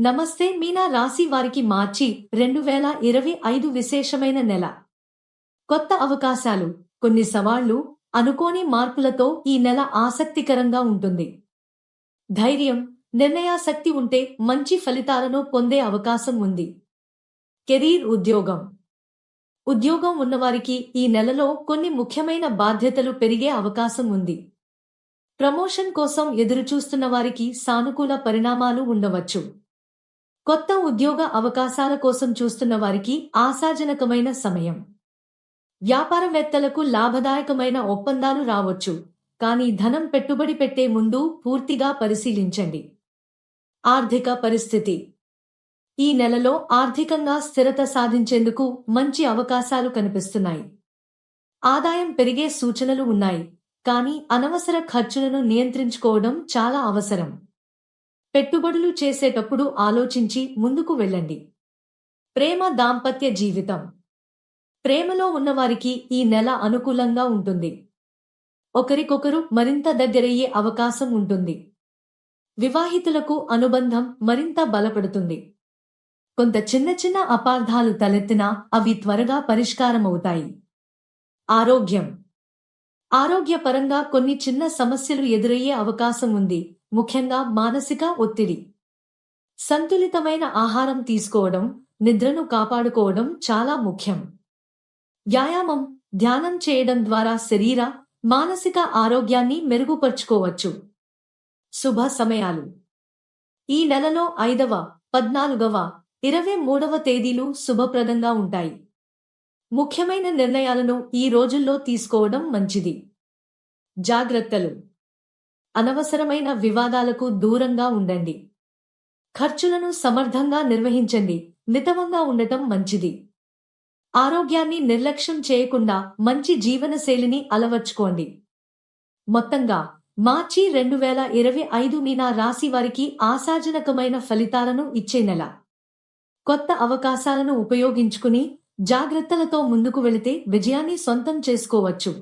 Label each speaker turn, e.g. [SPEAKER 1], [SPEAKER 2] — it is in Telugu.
[SPEAKER 1] నమస్తే మీనా రాశి వారికి మార్చి రెండు వేల ఇరవై ఐదు విశేషమైన నెల. కొత్త అవకాశాలు కొన్ని సవాళ్ళు అనుకోని మార్పులతో ఈ నెల ఆసక్తికరంగా ఉంటుంది. ధైర్యం నిర్ణయాసక్తి ఉంటే మంచి ఫలితాలను పొందే అవకాశం ఉంది. కెరీర్ ఉద్యోగం. ఉద్యోగం ఉన్నవారికి ఈ నెలలో కొన్ని ముఖ్యమైన బాధ్యతలు పెరిగే అవకాశం ఉంది. ప్రమోషన్ కోసం ఎదురుచూస్తున్న వారికి సానుకూల పరిణామాలు ఉండవచ్చు. కొత్త ఉద్యోగ అవకాశాల కోసం చూస్తున్న వారికి ఆశాజనకమైన సమయం. వ్యాపారవేత్తలకు లాభదాయకమైన ఒప్పందాలు రావచ్చు కానీ ధనం పెట్టుబడి పెట్టే ముందు పూర్తిగా పరిశీలించండి. ఆర్థిక పరిస్థితి. ఈ నెలలో ఆర్థికంగా స్థిరత సాధించేందుకు మంచి అవకాశాలు కనిపిస్తున్నాయి. ఆదాయం పెరిగే సూచనలు ఉన్నాయి కానీ అనవసర ఖర్చులను నియంత్రించుకోవడం చాలా అవసరం. పెట్టుబడులు చేసేటప్పుడు ఆలోచించి ముందుకు వెళ్ళండి. ప్రేమ దాంపత్య జీవితం. ప్రేమలో ఉన్నవారికి ఈ నెల అనుకూలంగా ఉంటుంది. ఒకరికొకరు మరింత దగ్గరయ్యే అవకాశం ఉంటుంది. వివాహితులకు అనుబంధం మరింత బలపడుతుంది. కొంత చిన్న చిన్న అపార్థాలు తలెత్తినా అవి త్వరగా పరిష్కారమవుతాయి. ఆరోగ్యం. ఆరోగ్యపరంగా కొన్ని చిన్న సమస్యలు ఎదురయ్యే అవకాశం ఉంది. ముఖ్యంగా మానసిక ఒత్తిడి. సంతులితమైన ఆహారం తీసుకోవడం నిద్రను కాపాడుకోవడం చాలా ముఖ్యం. వ్యాయామం ధ్యానం చేయడం ద్వారా శరీర మానసిక ఆరోగ్యాన్ని మెరుగుపరుచుకోవచ్చు. శుభ సమయాలు. ఈ నెలలో ఐదవ పద్నాలుగవ ఇరవై మూడవ తేదీలు శుభప్రదంగా ఉంటాయి. ముఖ్యమైన నిర్ణయాలను ఈ రోజుల్లో తీసుకోవడం మంచిది. జాగ్రత్తలు. అనవసరమైన వివాదాలకు దూరంగా ఉండండి. ఖర్చులను సమర్థంగా నిర్వహించండి. మితవంగా ఉండటం మంచిది. ఆరోగ్యాన్ని నిర్లక్ష్యం చేయకుండా మంచి జీవనశైలిని అలవర్చుకోండి. మొత్తంగా మార్చి రెండు వేల ఇరవై ఐదు మీనా రాశి వారికి ఆశాజనకమైన ఫలితాలను ఇచ్చే నెల. కొత్త అవకాశాలను ఉపయోగించుకుని జాగ్రత్తలతో ముందుకు వెళితే విజయాన్ని సొంతం చేసుకోవచ్చు.